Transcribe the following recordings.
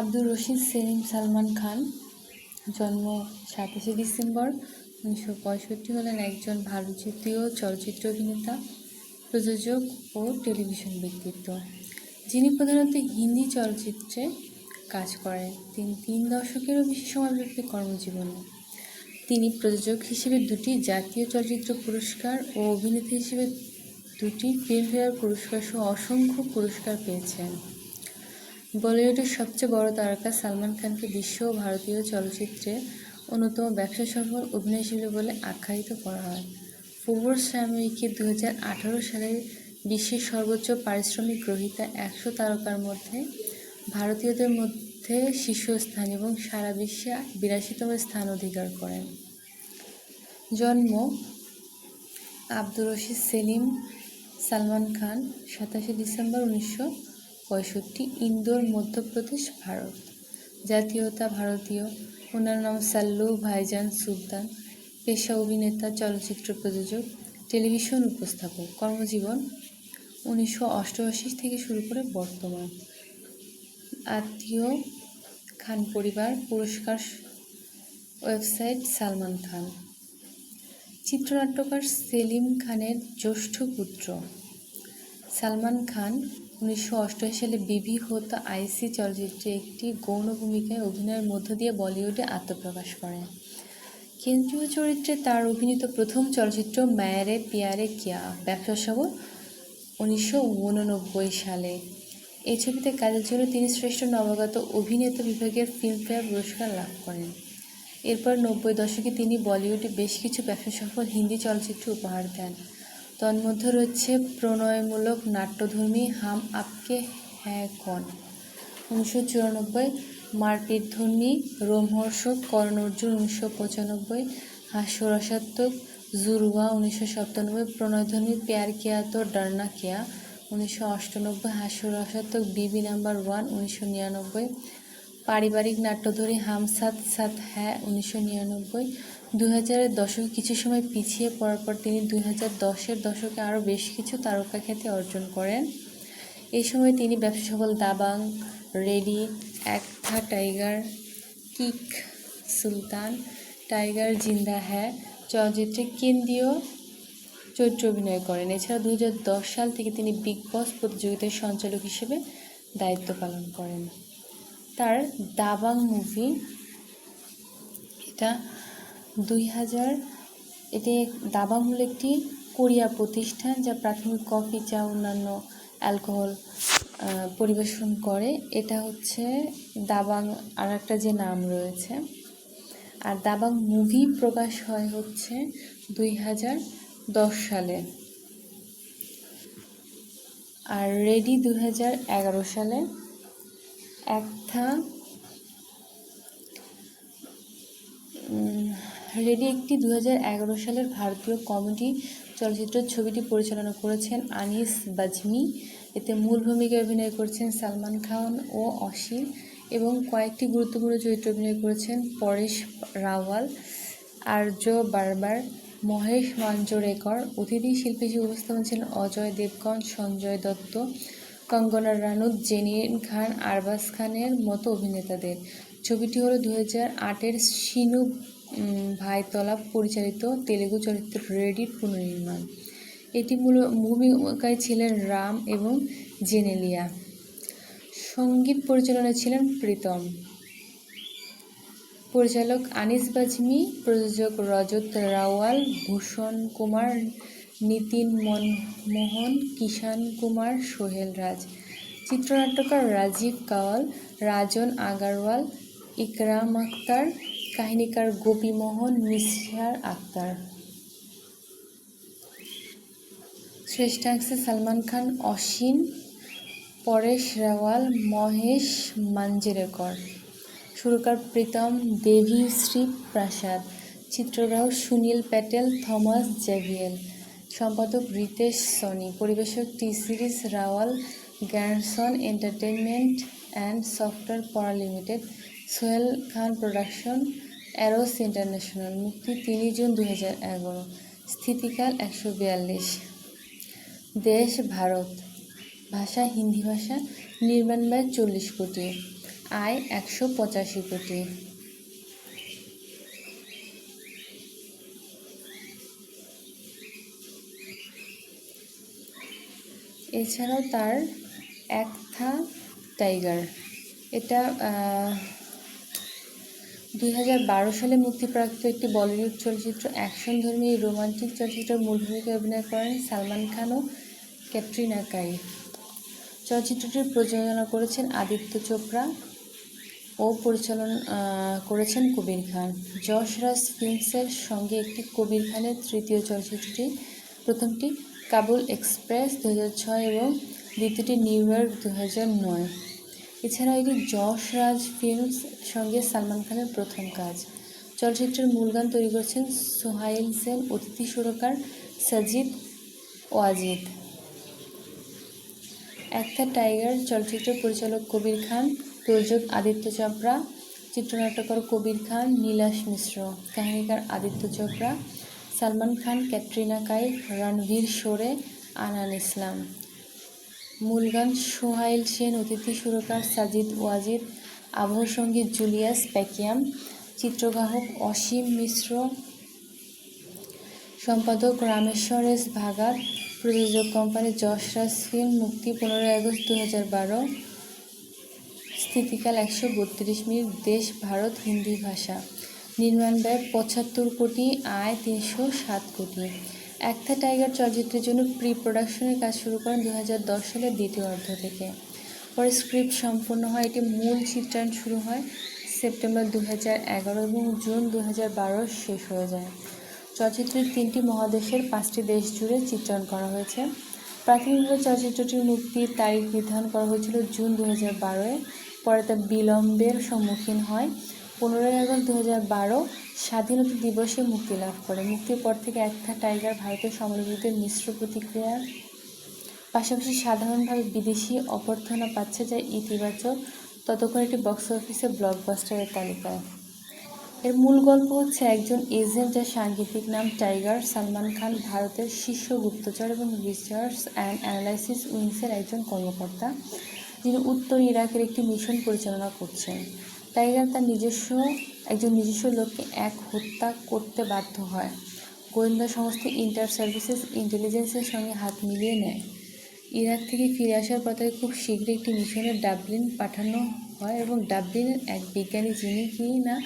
আব্দুর রশিদ সেলিম সালমান খান। জন্ম সাতাশে ডিসেম্বর উনিশশো পঁয়ষট্টি হলেন একজন ভারতীয় চলচ্চিত্র অভিনেতা, প্রযোজক ও টেলিভিশন ব্যক্তিত্ব। যিনি প্রধানত হিন্দি চলচ্চিত্রে কাজ করেন। তিনি তিন দশকেরও বেশি সময়ব্যাপী কর্মজীবনে তিনি প্রযোজক হিসেবে দুটি জাতীয় চলচ্চিত্র পুরস্কার ও অভিনেত্রী হিসেবে দুটি ফিল্মফেয়ার পুরস্কার সহ অসংখ্য পুরস্কার পেয়েছেন। বলিউডের সবচেয়ে বড় তারকা সালমান খানকে বিশ্ব ও ভারতীয় চলচ্চিত্রে অন্যতম ব্যবসা সফল অভিনয় হিসেবে বলে আখ্যায়িত করা হয়। ফোর্বস সাময়িকী দু হাজার সালের বিশ্বের সর্বোচ্চ পারিশ্রমিক গ্রহীতা একশো তারকার মধ্যে ভারতীয়দের মধ্যে শীর্ষস্থান এবং সারা বিশ্বে বিরাশিতম স্থান অধিকার করেন। জন্ম আব্দুর রশিদ সেলিম সালমান খান, সাতাশে ডিসেম্বর উনিশশো পঁয়ষট্টি ইন্দোর, মধ্যপ্রদেশ, ভারত। জাতীয়তা ভারতীয়। ওনার নাম সাল্লু ভাইজান সুলতান। পেশা অভিনেতা, চলচ্চিত্র প্রযোজক, টেলিভিশন উপস্থাপক, কর্মজীবন উনিশশো অষ্টআশি থেকে শুরু করে বর্তমান। আত্মীয় খান পরিবার, পুরস্কার ওয়েবসাইট সালমান খান। চিত্রনাট্যকার সেলিম খানের জ্যেষ্ঠ পুত্র। সালমান খান উনিশশো অষ্টআশি সালে বিবি হোতা আইসি চলচ্চিত্রে একটি গৌণ ভূমিকায় অভিনয়ের মধ্য দিয়ে বলিউডে আত্মপ্রকাশ করেন। কেন্দ্রীয় চরিত্রে তার অভিনীত প্রথম চলচ্চিত্র ম্যারে পিয়ারে কিয়া, ব্যবসা সফল, উনিশশো সালে। এই ছবিতে কাজের জন্য তিনি শ্রেষ্ঠ নবাগত অভিনেতা বিভাগের ফিল্মফেয়ার পুরস্কার লাভ করেন। এরপর নব্বই দশকে তিনি বলিউডে বেশ কিছু ব্যবসা সফল হিন্দি চলচ্চিত্র উপহার দেন। তন্মধ্যে রয়েছে প্রণয়মূলক নাট্যধর্মী হাম আপকে হ্যাঁ কন। উনিশশো চুরানব্বই মারপিটধর্মী রোমহর্ষক কর্ণ অর্জুন উনিশশো পঁচানব্বই হাস্যরসাত্মক জুরুয়া উনিশশো সাতানব্বই প্রণয়ধর্মী প্যার কেয়া তো ডারনা কেয়া উনিশশো অষ্টানব্বই হাস্যরসাত্মক বিবি নাম্বার ওয়ান উনিশশো নিরানব্বই পারিবারিক নাট্যধর্মী হাম সাত সাত হ্যাঁ উনিশশো নিরানব্বই দুই হাজারের দশকে কিছু সময় পিছিয়ে পড়ার পর তিনি দুই হাজার দশের দশকে আরও বেশ কিছু তারকা খ্যাতি অর্জন করেন। এই সময় তিনি ব্যবসা সফল দাবাং, রেডি একটা টাইগার, কিক, সুলতান, টাইগার, জিন্দা হ্যাঁ চলচ্চিত্রে কেন্দ্রীয় চরিত্র অভিনয় করেন। এছাড়া দু দশ সাল থেকে তিনি বিগ বস প্রতিযোগিতার সঞ্চালক হিসেবে দায়িত্ব পালন করেন। তার দাবাং মুভি এটা দুই হাজার এটি দাবাং হল একটি কোরিয়া প্রতিষ্ঠান যা প্রাথমিক কফি চা, অন্যান্য অ্যালকোহল পরিবেশন করে। এটা হচ্ছে দাবাং আর একটা যে নাম রয়েছে। আর দাবাং মুভি প্রকাশ হয় হচ্ছে দুই হাজার দশ সালে। আর রেডি দু হাজার এগারো সালে। একটা রেডি একটি দু সালের ভারতীয় কমেডি চলচ্চিত্র ছবিটি পরিচালনা করেছেন আনিস বাজমি। এতে মূল ভূমিকায় অভিনয় করেছেন সালমান খান ও অসীম এবং কয়েকটি গুরুত্বপূর্ণ চরিত্রে অভিনয় করেছেন পরেশ রাওয়াল আর্য বারবার মহেশ মাঞ্জরেকর অতিথি শিল্পী হিসেবে উপস্থাপন ছিলেন অজয় দেবগণ সঞ্জয় দত্ত কঙ্গনা রানুত জেনিন খান আরবাজ খানের মতো অভিনেতাদের। ছবিটি হলো দু হাজার আটের উম, ভাইতলা পরিচালিত তেলেগু চলচ্চিত্র রেডির পুনর্নির্মাণ। এটি মূল, ভূমিকায় ছিলেন রাম এবং জেনেলিয়া। সংগীত পরিচালনায় ছিলেন প্রীতম। পরিচালক আনিস বাজমি, প্রযোজক রজত রাওয়াল, ভূষণ কুমার, নিতিন মনমোহন কিষান কুমার, সোহেল রাজ। চিত্রনাট্যকার রাজীব কাওয়াল, রাজন আগারওয়াল, ইকরাম আক্তার কাহিনীকার গোপীমোহন মিসরার আক্তার। শ্রেষ্ঠাংশে সালমান খান অসীন পরেশ রাওয়াল, মহেশ মাঞ্জরেকর। সুরকার প্রীতম, দেবী শ্রী প্রাসাদ। চিত্রগ্রাহক সুনীল প্যাটেল, থমাস জেভিয়েল। সম্পাদক রিতেশ সনি। পরিবেশক টি সিরিজ রাওয়াল গ্যারসন এন্টারটেনমেন্ট অ্যান্ড সফটওয়্যার পড়া limited. Sohail Khan production. Eros international মুক্তি তিনই জুন দু হাজার এগারো, স্থিতিকাল একশো বিয়াল্লিশ। দেশ, ভারত। ভাষা, হিন্দি ভাষা, নির্মাণ ব্যয় চল্লিশ কোটি, আয় একশো পঁচাশি কোটি। এছাড়াও তার একথা টাইগার। এটা দুই হাজার বারো সালে মুক্তিপ্রাপ্ত একটি বলিউড চলচ্চিত্র অ্যাকশন ধর্মী রোমান্টিক চলচ্চিত্রের মূল ভূমিকায় অভিনয় করেন সালমান খান ও ক্যাটরিনা কাইফ। চলচ্চিত্রটির প্রযোজনা করেছেন আদিত্য চোপড়া ও পরিচালনা করেছেন কবির খান। যশরাজ ফিল্মসের সঙ্গে একটি কবির খানের তৃতীয় চলচ্চিত্রটি, প্রথমটি কাবুল এক্সপ্রেস দু এবং দ্বিতীয়টি নিউ ইয়র্ক দু নয়। এছাড়া এটি যশ রাজ ফিল্মস সঙ্গে সালমান খানের প্রথম কাজ। চলচ্চিত্রের মূল গান তৈরি করেছেন সোহাইল সেন, অতিথি সুরকার সাজিদ ওয়াজিদ একটা টাইগার চলচ্চিত্রের পরিচালক কবির খান প্রযোজক আদিত্য চোপড়া, চিত্রনাট্যকার কবির খান, নীলাশ মিশ্র। কাহিনীকার আদিত্য চোপড়া, সালমান খান, ক্যাটরিনা কাইফ, রণবীর শোরে আনান ইসলাম। মূল গান সোহাইল সেন, অতিথি সুরকার সাজিদ ওয়াজিদ আবহ সংগীত জুলিয়াস প্যাকিয়াম চিত্রগ্রাহক অসীম মিশ্র, সম্পাদক রামেশ্বর এস ভাগাত, প্রযোজক কোম্পানি যশরাজ ফিল্ম, মুক্তি পনেরোই আগস্ট দু হাজার বারো, স্থিতিকাল একশো বত্রিশ মিনিট, দেশ ভারত হিন্দি ভাষা। নির্মাণ ব্যয় পঁচাত্তর কোটি, আয় তিনশো সাত কোটি। একটা টাইগার চলচ্চিত্রের জন্য প্রি প্রোডাকশনের কাজ শুরু করেন দু সালের দ্বিতীয় অর্ধ থেকে। পরে স্ক্রিপ্ট সম্পূর্ণ হয়, এটি মূল চিত্রায়ন শুরু হয় সেপ্টেম্বর দু এবং জুন দু শেষ হয়ে যায়। চলচ্চিত্রের তিনটি মহাদেশের পাঁচটি দেশ জুড়ে চিত্রায়ন করা হয়েছে। প্রাথমিকভাবে চলচ্চিত্রটির মুক্তির তারিখ নির্ধারণ করা হয়েছিল জুন দু হাজার বারোয় পরে তা বিলম্বের সম্মুখীন হয়। পনেরোই আগস্ট দু হাজার বারো স্বাধীনতা দিবসে মুক্তি লাভ করে। মুক্তির পর থেকে একটা টাইগার ভারতের সমালোচকদের মিশ্র প্রতিক্রিয়ার পাশাপাশি সাধারণভাবে বিদেশি অভ্যর্থনা পাচ্ছে যা ইতিবাচক। ততক্ষণ একটি বক্স অফিসে ব্লকবাস্টারের তালিকায়। এর মূল গল্প হচ্ছে একজন এজেন্ট যার সাংগীতিক নাম টাইগার। সালমান খান ভারতের শীর্ষ গুপ্তচর এবং রিসার্চ অ্যান্ড অ্যানালাইসিস উইংসের একজন কর্মকর্তা, যিনি উত্তর ইরাকের একটি মিশন পরিচালনা করছেন। টাইগার তার নিজস্ব, একজন নিজস্ব লোককে এক হত্যা করতে বাধ্য হয়। গোয়েন্দা সংস্থা ইন্টার সার্ভিসেস ইন্টেলিজেন্সের সঙ্গে হাত মিলিয়ে নেয়। ইরাক থেকে ফিরে আসার তাকে খুব শীঘ্রই একটি মিশনে ডাবলিন পাঠানো হয় এবং ডাবলিনের এক বিজ্ঞানী যিনি কি না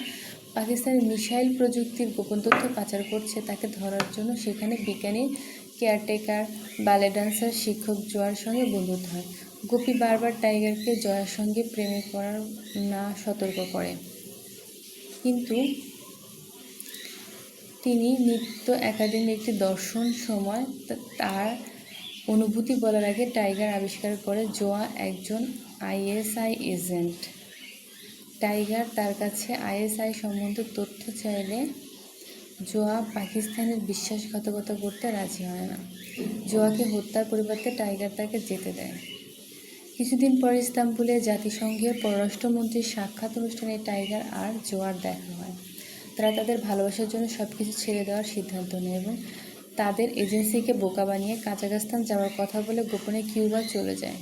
পাকিস্তানের মিসাইল প্রযুক্তির গোপন তথ্য পাচার করছে তাকে ধরার জন্য সেখানে বিজ্ঞানী কেয়ারটেকার ব্যালে ডান্সার শিক্ষক জোয়ার সঙ্গে বন্ধুত্ব হয় গোপী বারবার টাইগারকে জয়ার সঙ্গে প্রেমে করার না সতর্ক করে। কিন্তু তিনি নিত্য একাডেমি একটি দর্শন সময় তার অনুভূতি বলার আগে টাইগার আবিষ্কার করে জোয়া একজন আইএসআই এজেন্ট। টাইগার তার কাছে আইএসআই সম্বন্ধে তথ্য চাইলে জোয়া পাকিস্তানের বিশ্বাসঘাতকতা করতে রাজি হয় না। জোয়াকে হত্যার পরিবর্তে টাইগার তাকে যেতে দেয়। কিছুদিন পর ইস্তাম্বুলে জাতিসংঘের পররাষ্ট্রমন্ত্রীর সাক্ষাৎ অনুষ্ঠানে টাইগার আর জোয়ার দেখা হয়। তারা তাদের ভালোবাসার জন্য সব কিছু ছেড়ে দেওয়ার সিদ্ধান্ত নেয় এবং তাদের এজেন্সিকে বোকা বানিয়ে কাজাখস্তান যাওয়ার কথা বলে গোপনে কিউবা চলে যায়।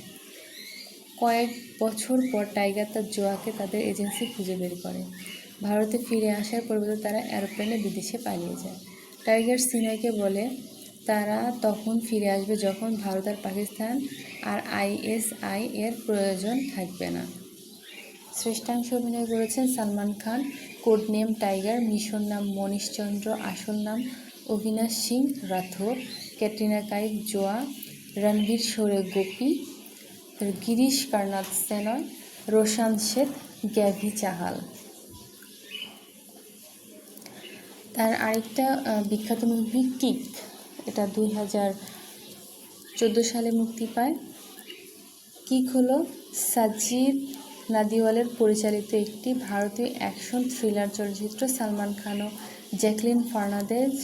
কয়েক বছর পর টাইগার তার জোয়াকে তাদের এজেন্সি খুঁজে বের করে। ভারতে ফিরে আসার পরিবর্তে তারা এরোপ্লেনে বিদেশে পালিয়ে যায়। টাইগার সিনয়কে বলে তারা তখন ফিরে আসবে যখন ভারত আর পাকিস্তান আর আইএসআই এর প্রয়োজন থাকবে না। শ্রেষ্ঠাংশ অভিনয় করেছেন Salman Khan, code name Tiger, mission নাম মনীশচন্দ্র আসল নাম অভিনাশ সিং রাথোর, ক্যাটরিনা কাইফ, জোয়া, রণবীর শোরে গোপী, গিরিশ কার্নাথ সেনয় রোশান শেখ গ্যাভি চাহাল। তার আরেকটা বিখ্যাত মুভি কিক এটা দুই হাজার চোদ্দ সালে মুক্তি পায়। কিক হলো সাজিদ নাদিওয়ালের পরিচালিত একটি ভারতীয় অ্যাকশন থ্রিলার চলচ্চিত্র। সালমান খান ও জ্যাকলিন ফার্নান্দেজ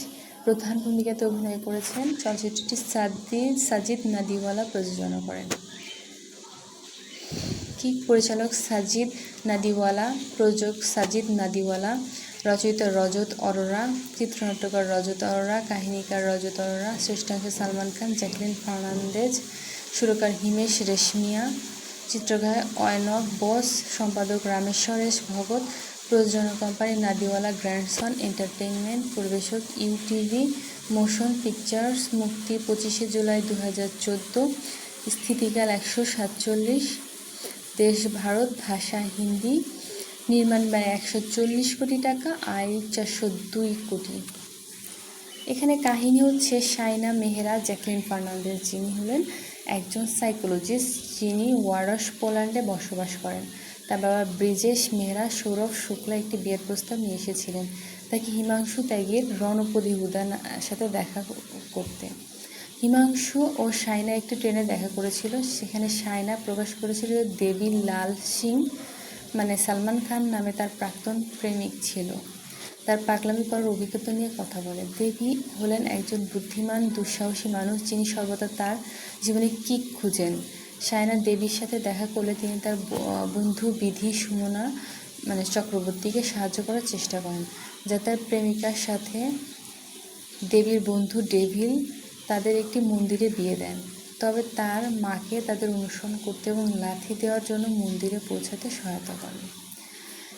প্রধান ভূমিকাতে অভিনয় করেছেন। চলচ্চিত্রটি সাদ্দি সাজিদ নাদিওয়ালা প্রযোজনা করেন। কিক পরিচালক সাজিদ নাদিওয়ালা, প্রযোজক সাজিদ নাদিওয়ালা। রচয়িতা রজত অরোরা, চিত্রনাট্যকার রজত অরোরা, কাহিনীকার রজত অরোরা শ্রেষ্ঠাংশ সালমান খান, জ্যাকলিন ফার্নান্দেজ, সুরকার হিমেশ রেশমিয়া চিত্রগ্রাহক অয়নব বোস, সম্পাদক রামেশ্বরেশ ভগত, প্রযোজনা কোম্পানি নাদিওয়ালা গ্র্যান্ডসন এন্টারটেইনমেন্ট, পরিবেশক ইউটিভি, মোশন পিকচার্স, মুক্তি পঁচিশে জুলাই দু হাজার চোদ্দ, স্থিতিকাল একশো সাতচল্লিশ, দেশ ভারত, ভাষা হিন্দি নির্মাণ ব্যয় একশো চল্লিশ কোটি টাকা, আয় চারশো দুই কোটি। এখানে কাহিনী হচ্ছে সাইনা মেহরা, জ্যাকলিন ফার্নান্ডেজ যিনি হলেন একজন সাইকোলজিস্ট, যিনি ওয়ারস পোল্যান্ডে বসবাস করেন। তার বাবা ব্রিজেশ মেহরা, সৌরভ শুক্লা একটি বিয়ের প্রস্তাব নিয়ে এসেছিলেন। তাকে হিমাংশু ত্যাগের রণপদি হুদার সাথে দেখা করতে। হিমাংশু ও সাইনা একটি ট্রেনে দেখা করেছিল। সেখানে সাইনা প্রকাশ করেছিল দেবী লাল সিং মানে সালমান খান নামে তার প্রাক্তন প্রেমিক ছিল। তার পাগলামি করার অভিজ্ঞতা নিয়ে কথা বলে। দেবী হলেন একজন বুদ্ধিমান, দুঃসাহসী মানুষ যিনি সর্বদা তার জীবনে কিক খুঁজেন। সায়না দেবীর সাথে দেখা করলে তিনি তার বন্ধু বিধি সুমনা মানে চক্রবর্তীকে সাহায্য করার চেষ্টা করেন, যা তার প্রেমিকার সাথে দেবীর বন্ধু ডেভিল তাদের একটি মন্দিরে বিয়ে দেন। তবে তার মাকে তাদের অনুসরণ করতে এবং লাথি দেওয়ার জন্য মন্দিরে পৌঁছাতে সহায়তা করেন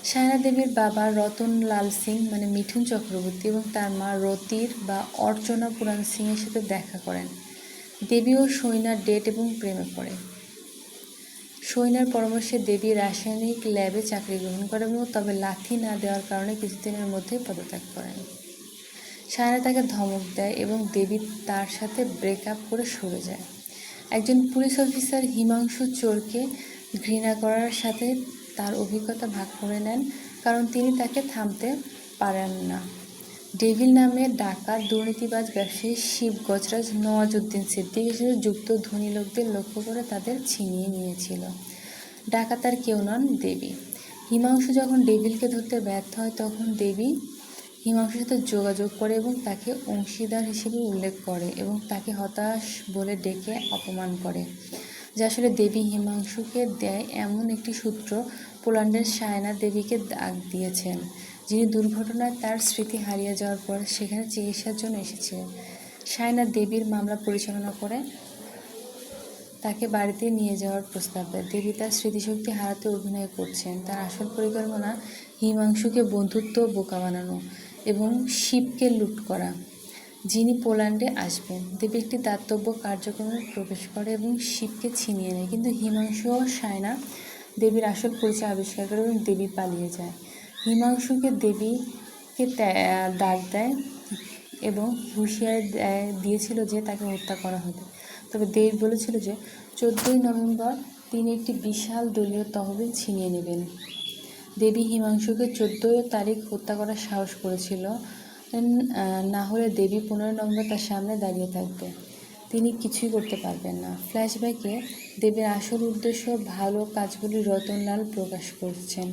সায়না দেবীর বাবা রতন লাল সিং মানে মিঠুন চক্রবর্তী এবং তার মা রতির বা অর্চনা পুরাণ সিংয়ের সাথে দেখা করেন। দেবী ও সৈনার ডেট এবং প্রেমে পড়ে। সৈনার পরামর্শে দেবী রাসায়নিক ল্যাবে চাকরি গ্রহণ করেন এবং তবে লাথি না দেওয়ার কারণে কিছুদিনের মধ্যে পদত্যাগ করেন। সায়না তাকে ধমক দেয় এবং দেবী তার সাথে ব্রেকআপ করে সরে যায়। একজন পুলিশ অফিসার হিমাংশু চোরকে ঘৃণা করার সাথে তার অভিজ্ঞতা ভাগ করে নেন, কারণ তিনি তাকে থামতে পারেন না। ডেভিল নামে ডাকাত দুর্নীতিবাজ ব্যবসায়ী শিব গজরাজ নওয়াজউদ্দিন সিদ্দিকের সাথে যুক্ত ধনী লোকদের লক্ষ্য করে তাদের ছিনিয়ে নিয়েছিল। ডাকাত আর কেউ নন দেবী। হিমাংশু যখন ডেভিলকে ধরতে ব্যর্থ হয়, তখন দেবী হিমাংশুর সাথে যোগাযোগ করে এবং তাকে অংশীদার হিসেবে উল্লেখ করে এবং তাকে হতাশ বলে ডেকে অপমান করে, যা আসলে দেবী হিমাংশুকে দেয় এমন একটি সূত্র পোল্যান্ডের সায়না দেবীকে দাগ দিয়েছেন, যিনি দুর্ঘটনায় তার স্মৃতি হারিয়ে যাওয়ার পর সেখানে চিকিৎসার জন্য এসেছিলেন সায়না দেবীর মামলা পরিচালনা করে তাকে বাড়িতে নিয়ে যাওয়ার প্রস্তাব। দেয় দেবী তার স্মৃতিশক্তি হারাতে অভিনয় করছেন। তার আসল পরিকল্পনা হিমাংশুকে বন্ধুত্ব বোকা বানানো। এবং শিবকে লুট করা। যিনি পোল্যান্ডে আসবেন, দেবী একটি দাতব্য কার্যক্রমে প্রবেশ করে এবং শিবকে ছিনিয়ে নেয়। কিন্তু হিমাংশু ও সায়না দেবীর আসল পরিচয় আবিষ্কার করে এবং দেবী পালিয়ে যায়। হিমাংশুকে দেবীকে ডাক দেয় এবং হুঁশিয়ারি দেয়- দিয়েছিল যে তাকে হত্যা করা হবে। তবে দেব বলেছিল যে, চোদ্দোই নভেম্বর তিনি একটি বিশাল দলীয় তহবিল ছিনিয়ে নেবেন। দেবী হিমাংশুকে চোদ্দোই তারিখ হত্যা করার সাহস করেছিল। না হলে দেবী পনেরো নম্বর তার সামনে দাঁড়িয়ে থাকবে। তিনি কিছুই করতে পারবেন না। ফ্ল্যাশব্যাকে দেবীর আসল উদ্দেশ্য ভালো কাজগুলি রতনলাল প্রকাশ করছেন।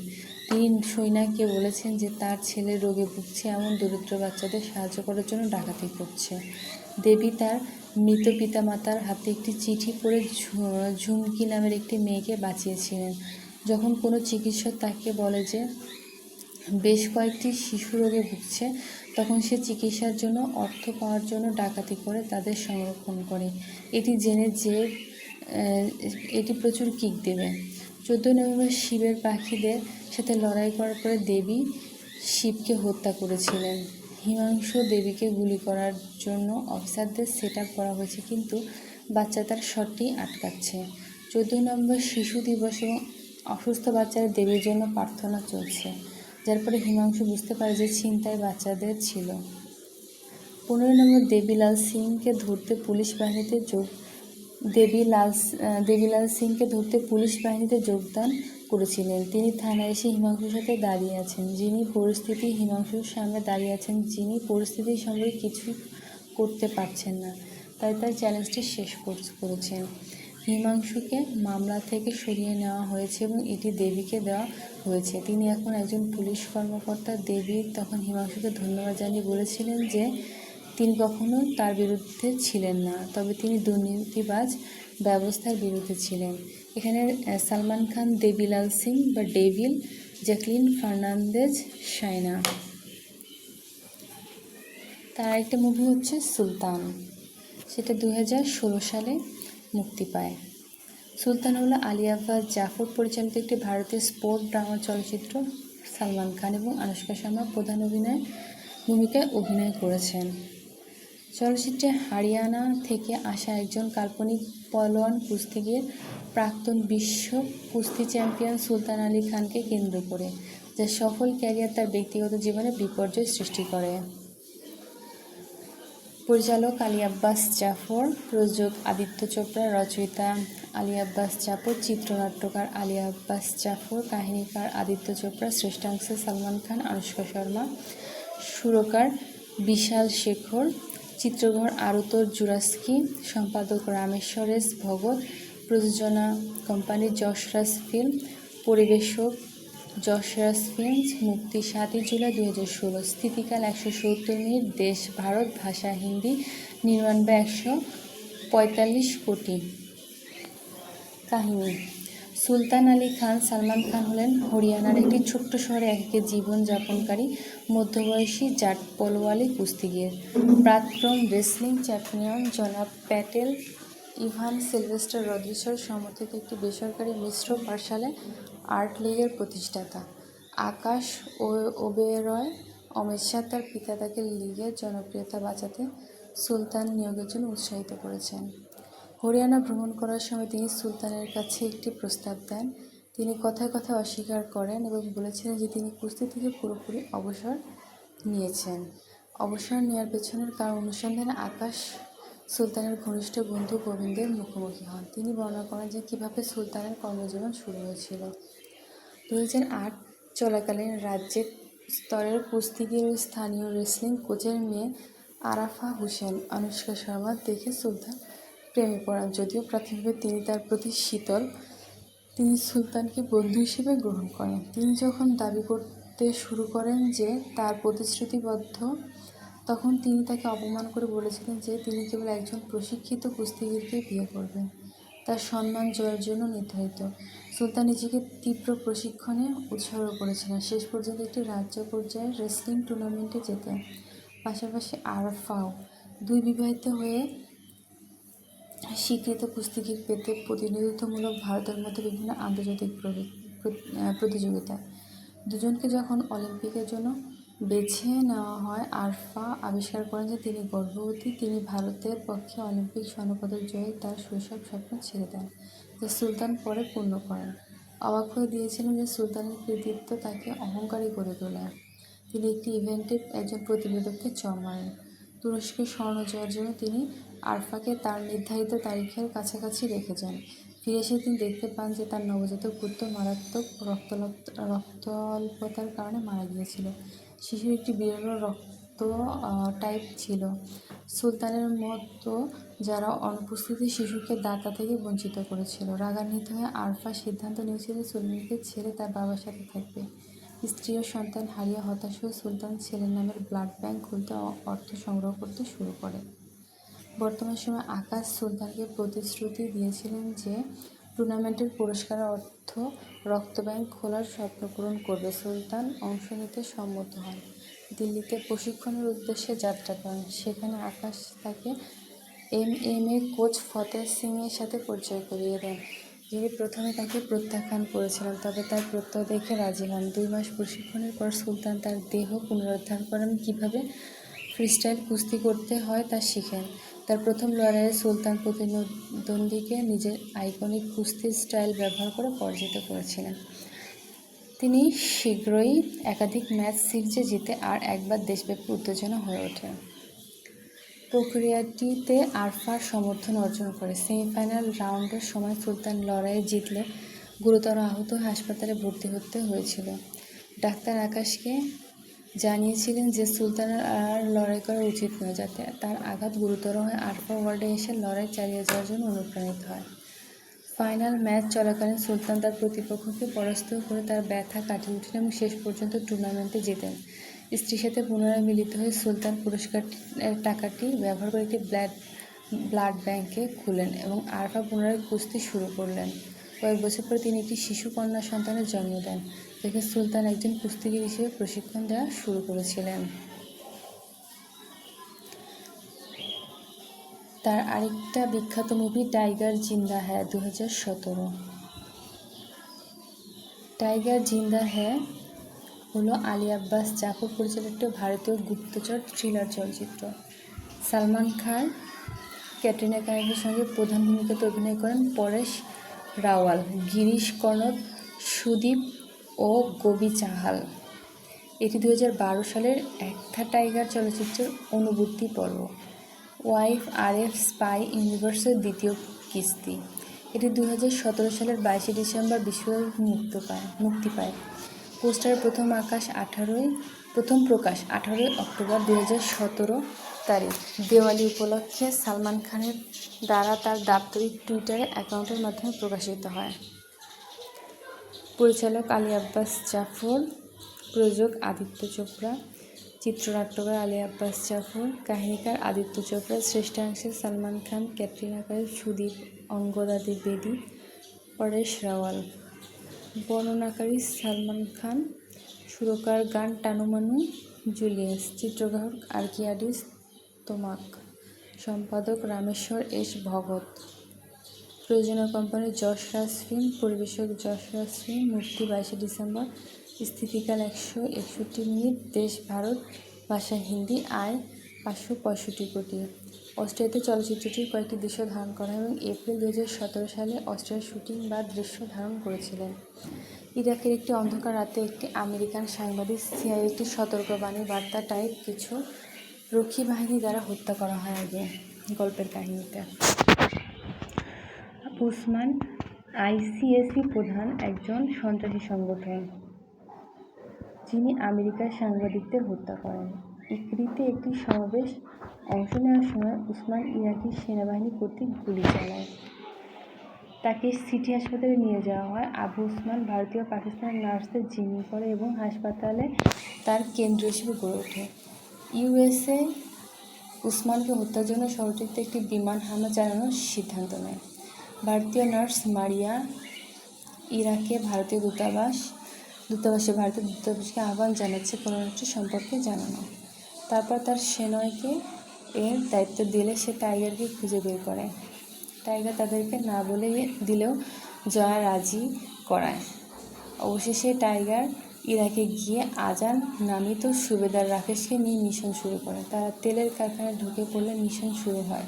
তিনি সৈনাকে বলেছেন যে তার ছেলে রোগে ভুগছে, এমন দরিদ্র বাচ্চাদের সাহায্য করার জন্য ডাকাতি করছে। দেবী তার মৃত পিতামাতার হাতে একটি চিঠি পড়ে ঝুমকি নামের একটি মেয়েকে বাঁচিয়েছিলেন। যখন কোনো চিকিৎসক তাকে বলে যে বেশ কয়েকটি শিশু রোগে ভুগছে, তখন সে চিকিৎসার জন্য অর্থ পাওয়ার জন্য ডাকাতি করে তাদের সংরক্ষণ করে। এটি জেনে যে এটি প্রচুর কিক দেবে। চোদ্দোই নভেম্বর শিবের পাখিদের সাথে লড়াই করার পরে দেবী শিবকে হত্যা করেছিলেন। হিমাংশু দেবীকে গুলি করার জন্য অফিসারদের সেট আপ করা হয়েছে, কিন্তু বাচ্চা তার শটটি আটকাচ্ছে। চোদ্দোই নভেম্বর শিশু দিবস এবং অসুস্থ বাচ্চারা দেবীর জন্য প্রার্থনা চলছে, যার পরে হিমাংশু বুঝতে পারে যে ছিনতাই বাচ্চাদের ছিল। পনেরোই নম্বর দেবীলাল সিংকে ধরতে পুলিশ বাহিনীতে যোগ দেবীলাল দেবীলাল সিংকে ধরতে পুলিশ বাহিনীতে যোগদান করেছিলেন। তিনি থানায় এসে হিমাংশুর সাথে দাঁড়িয়ে আছেন, যিনি পরিস্থিতি হিমাংশুর সামনে দাঁড়িয়ে আছেন, যিনি পরিস্থিতির সঙ্গে কিছুই করতে পারছেন না, তাই তার চ্যালেঞ্জটি শেষ কর- করেছেন। হিমাংশুকে মামলা থেকে সরিয়ে নেওয়া হয়েছে এবং এটি দেবীকে দেওয়া হয়েছে। তিনি এখন একজন পুলিশ কর্মকর্তা। দেবী তখন হিমাংশুকে ধন্যবাদ জানিয়ে বলেছিলেন যে, তিনি কখনো তার বিরুদ্ধে ছিলেন না, তবে তিনি দুর্নীতিবাজ ব্যবস্থার বিরুদ্ধে ছিলেন। এখানে সালমান খান, দেবিলাল সিং বা ডেভিল জ্যাকলিন ফার্নান্দেজ সাইনা তার একটা মুভি হচ্ছে সুলতান। সেটা দু হাজার ষোলো সালে মুক্তি পায়। সুলতান হলো আলী আব্বাস জাফর পরিচালিত একটি ভারতীয় স্পোর্ট ড্রামা চলচ্চিত্র। সালমান খান এবং আনুষ্কা শর্মা প্রধান অভিনয় ভূমিকায় অভিনয় করেছেন। চলচ্চিত্রে হরিয়ানা থেকে আসা একজন কাল্পনিক পলোয়ান কুস্তিগির, প্রাক্তন বিশ্ব কুস্তি চ্যাম্পিয়ন সুলতান আলী খানকে কেন্দ্র করে যার সফল ক্যারিয়ার তার ব্যক্তিগত জীবনে বিপর্যয় সৃষ্টি করে। পরিচালক আলী আব্বাস জাফর, প্রযোজক আদিত্য চোপড়া, রচয়িতা আলী আব্বাস জাফর, চিত্রনাট্যকার আলী আব্বাস জাফর, কাহিনীকার আদিত্য চোপড়া, শ্রেষ্ঠাংশে সালমান খান, আনুষ্কা শর্মা, সুরকার বিশাল শেখর, চিত্রঘর আরুতর জুরাস্কি, সম্পাদক রামেশ্বরেশ ভগত, প্রযোজনা কোম্পানি যশরাজ ফিল্ম, পরিবেশক যশরাজ ফিল্মস মুক্তি সাতই জুলাই দুই হাজার ষোলো, স্থিতিকাল একশো সত্তর মিনিট, দেশ ভারত, ভাষা হিন্দি, নির্মাণ ব্যয় একশো পঁয়তাল্লিশ কোটি। কাহিনী, সুলতান আলী খান সালমান খান হলেন হরিয়ানার একটি ছোট্ট শহরে একে জীবনযাপনকারী মধ্যবয়সী জাট পলোয়ালি কুস্তিগির। প্রাক্তন রেসলিং চ্যাম্পিয়ন জনাব প্যাটেল ইভান সিলভেস্টার রদ্রিসের সমর্থিত একটি বেসরকারি মিশ্র পাঠশালে আর্ট লীগের প্রতিষ্ঠাতা। আকাশ ও ওবেরয়, অমিত শাহ তার পিতা তাকে লীগের জনপ্রিয়তা বাঁচাতে সুলতান নিয়োগের জন্য উৎসাহিত করেছেন। হরিয়ানা ভ্রমণ করার সময় তিনি সুলতানের কাছে একটি প্রস্তাব দেন। তিনি কথায় কথায় অস্বীকার করেন এবং বলেছিলেন যে তিনি কুস্তি থেকে পুরোপুরি অবসর নিয়েছেন। অবসর নেওয়ার পেছনের কারণ অনুসন্ধানে আকাশ সুলতানের ঘনিষ্ঠ বন্ধু গোবিন্দের মুখোমুখি হন। তিনি বর্ণনা করেন যে, কীভাবে সুলতানের কর্মজীবন শুরু হয়েছিল। দু হাজার আট চলাকালীন রাজ্যের স্তরের কুস্তিগির স্থানীয় রেসলিং কোচের মেয়ে আরাফা হোসেন, অনুষ্কা শর্মা দেখে সুলতান প্রেমে পড়ান। যদিও প্রাথমিকভাবে তিনি তার প্রতি শীতল, তিনি সুলতানকে বন্ধু হিসেবে গ্রহণ করেন। তিনি যখন দাবি করতে শুরু করেন যে, তার প্রতিশ্রুতিবদ্ধ তখন তিনি তাকে অপমান করে বলেছিলেন যে তিনি কেবল একজন প্রশিক্ষিত কুস্তিগিরকে বিয়ে করবেন। তার সম্মান জয়ের জন্য নির্ধারিত। সুলতান নিজেকে তীব্র প্রশিক্ষণে উৎসর্গ করেছিলেন। শেষ পর্যন্ত একটি রাজ্য পর্যায়ে রেসলিং টুর্নামেন্টে যেতেন পাশাপাশি আরফাও দুই বিবাহিত হয়ে স্বীকৃত কুস্তিগীর পেতে প্রতিনিধিত্বমূলক ভারতের মধ্যে বিভিন্ন আন্তর্জাতিক প্রতিযোগিতা দুজনকে যখন অলিম্পিকের জন্য বেছে নেওয়া হয়। আরফা আবিষ্কার করেন যে তিনি গর্ভবতী, তিনি ভারতের পক্ষে অলিম্পিক স্বর্ণপদক জয়ে তার শৈশব স্বপ্ন ছেড়ে দেন, যা সুলতান পরে পূর্ণ করেন। অবাক হয়ে দিয়েছিলেন যে সুলতানের কৃতিত্ব তাকে অহংকারী করে তোলে। তিনি একটি ইভেন্টে একজন প্রতিবেদককে মারেন। তুরস্কে স্বর্ণ জয়ের জন্য তিনি আরফাকে তার নির্ধারিত তারিখের কাছাকাছি রেখে যান। ফিরে এসে তিনি দেখতে পান যে তার নবজাতক পুত্র মারাত্মক রক্তলপ রক্তল্পতার কারণে মারা গিয়েছিল। শিশুর একটি বিরল রক্ত টাইপ ছিল। সুলতানের মতো যারা অনুপস্থিতি শিশুকে দাতা থেকে বঞ্চিত করেছিল। রাগান্বিত হয়ে আরফা সিদ্ধান্ত নিয়েছিল সুলতানকে ছেড়ে তার বাবার সাথে থাকবে। স্ত্রী ও সন্তান হারিয়ে হতাশ হয়ে সুলতান ছেলের নামের ব্লাড ব্যাংক খুলতে অর্থ সংগ্রহ করতে শুরু করে। বর্তমান সময়ে আকাশ সুলতানকে প্রতিশ্রুতি দিয়েছিলেন যে টুর্নামেন্টের পুরস্কার অর্থ রক্ত ব্যাংক খোলার স্বপ্ন পূরণ করবে। সুলতান অংশ নিতে সম্মত হন। দিল্লিতে প্রশিক্ষণের উদ্দেশ্যে যাত্রা করেন। সেখানে আকাশ তাকে M M A coach Fateh সিংয়ের সাথে পরিচয় করিয়ে দেন। যিনি প্রথমে তাকে প্রত্যাখ্যান করেছিলেন, তবে তার প্রত্যয় দেখে রাজি হন। দুই মাস প্রশিক্ষণের পর সুলতান তার দেহ পুনরুদ্ধার করেন। কীভাবে ফ্রিস্টাইল কুস্তি করতে হয় তা শিখেন। তার প্রথম লড়াইয়ে সুলতান প্রতিদ্বন্দ্বীকে নিজের আইকনিক কুস্তি স্টাইল ব্যবহার করে পরাজিত করেছিলেন। তিনি শীঘ্রই একাধিক ম্যাচ সিরিজে জিতে আর একবার দেশব্যাপী উত্তেজনা হয়ে ওঠে। প্রক্রিয়াটিতে আরফার সমর্থন অর্জন করে। সেমিফাইনাল রাউন্ডের সময় সুলতান লড়াইয়ে জিতলে গুরুতর আহত হাসপাতালে ভর্তি হতে হয়েছিল। ডাক্তার আকাশকে জানিয়েছিলেন যে সুলতানের আর লড়াই করা উচিত নয়, যাতে তার আঘাত গুরুতর হয়। আরফা ওয়ার্ল্ডে এসে লড়াই চালিয়ে যাওয়ার জন্য অনুপ্রাণিত হয়। ফাইনাল ম্যাচ চলাকালীন সুলতান তার প্রতিপক্ষকে পরাস্ত করে তার ব্যথা কাটিয়ে উঠেন এবং শেষ পর্যন্ত টুর্নামেন্টে জেতেন। স্ত্রীর সাথে পুনরায় মিলিত হয়ে সুলতান পুরস্কার টাকাটি ব্যবহার করে একটি ব্লাড ব্লাড ব্যাংকে খুলেন এবং আরফা পুনরায় কুস্তি শুরু করলেন। কয়েক বছর পরে তিনি একটি শিশু কন্যা সন্তানের জন্ম দেন। যাকে সুলতান একজন কুস্তিগির হিসেবে প্রশিক্ষণ দেওয়া শুরু করেছিলেন। তার আরেকটা বিখ্যাত মুভি টাইগার জিন্দা হ্যায় দু হাজার সতেরো। টাইগার জিন্দা হ্যায় হলো আলী আব্বাস জাফর পরিচালিত ভারতীয় গুপ্তচর থ্রিলার চলচ্চিত্র। সালমান খান, ক্যাটরিনা কাইফের সঙ্গে প্রধান ভূমিকাতে অভিনয় করেন পরেশ রাওয়াল, গিরিশ কর্ণদ সুদীপ ও গোবি চাহাল। এটি দু হাজার বারো সালের একটা টাইগার চলচ্চিত্রের অনুবর্তী পর্ব। ওয়াইফ আর এফ স্পাই ইউনিভার্সের দ্বিতীয় কিস্তি। এটি দু হাজার সতেরো সালের বাইশে ডিসেম্বর বিশ্বব্যাপী মুক্ত পায়, মুক্তি পায়। পোস্টারের প্রথম আকাশ আঠারোই, প্রথম প্রকাশ আঠারোই অক্টোবর দু সতেরো তারিখ। দেওয়ালি উপলক্ষে সালমান খানের দ্বারা তার দাপ্তরিক টুইটার অ্যাকাউন্টের মাধ্যমে প্রকাশিত হয়। পরিচালক আলী আব্বাস জাফর, প্রযোজক আদিত্য চোপড়া, চিত্রনাট্যকার আলী আব্বাস জাফর, কাহিনীকার আদিত্য চোপড়া, শ্রেষ্ঠাংশে সালমান খান, ক্যাটরিনা কাইফ সুদীপ অঙ্গদাদি বেদি, পরেশ রাওয়াল। বর্ণনাকারী সালমান খান, সুরকার গান টানুমানু, জুলিয়াস, চিত্রগ্রাহক আর্কিয়াডিস তোমাক, সম্পাদক রামেশ্বর এস ভগত। প্রযোজনা কোম্পানি যশরাজ ফিল্ম, পরিবেশক যশরাজ ফিল্ম, মুক্তি বাইশে ডিসেম্বর, স্থিতিকাল একশো একষট্টি মিনিট, দেশ ভারত, ভাষা হিন্দি, আয় পাঁচশো পঁয়ষট্টি কোটি। অস্ট্রেলিয়াতে চলচ্চিত্রটির কয়েকটি দৃশ্য ধারণ করা এবং এপ্রিল দু সতেরো সালে অস্ট্রেলিয়ার শুটিং বা দৃশ্য ধারণ করেছিলেন। ইরাকের একটি অন্ধকার রাতে একটি আমেরিকান সাংবাদিক সিআই একটি সতর্কবাণী বার্তা টাইপ কিছু রক্ষী বাহিনী দ্বারা হত্যা করা হয় আগে। গল্পের কাহিনীতে। উসমান আইসিএসি প্রধান একজন সন্ত্রাসী সংগঠন, যিনি আমেরিকার সাংবাদিকদের হত্যা করেন। ইকরিতে একটি সমাবেশ অংশ নেওয়ার সময় উসমান ইরাকি সেনাবাহিনী কর্তৃক গুলি চালায়। তাকে সিটি হাসপাতালে নিয়ে যাওয়া হয়। আবু উসমান ভারতীয় পাকিস্তানের নার্সদের জিম্মি করে এবং হাসপাতালে তার কেন্দ্র হিসেবে গড়ে ওঠে। ইউএসএ উসমানকে হত্যার জন্য শহরটিতে একটি বিমান হামলা চালানোর সিদ্ধান্ত নেয়। ভারতীয় নার্স মারিয়া ইরাকে ভারতীয় দূতাবাস, দূতাবাসে ভারতীয় দূতাবাসকে আহ্বান জানাচ্ছে পররাষ্ট্র সম্পর্কে জানানো। তারপর তার সেনয়কে এর দায়িত্ব দিলে সে টাইগারকে খুঁজে বের করে। টাইগার তাদেরকে না বলে দিলেও জয়া রাজি করায়। অবশেষে টাইগার ইরাকে গিয়ে আজান নামিত সুবেদার রাকেশকে নিয়ে মিশন শুরু করে। তারা তেলের কারখানায় ঢুকে পড়লে মিশন শুরু হয়।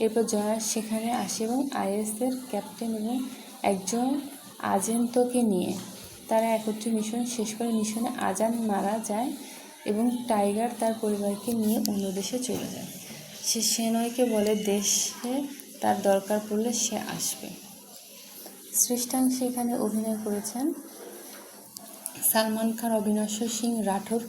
এরপর জয়া সেখানে আসে এবং আইএসের ক্যাপ্টেন এবং একজন আজেন্তকে নিয়ে, তারা একত্রে মিশন শেষ করে মিশনে আজান মারা যায় এবং টাইগার তার পরিবারকে নিয়ে অন্য দেশে চলে যায়। সে সেনয়কে বলে, দেশে তার দরকার পড়লে সে আসবে। শ্রেষ্ঠাংশে এখানে অভিনয় করেছেন। সালমান খান, অবিনাশ সিং রাঠোর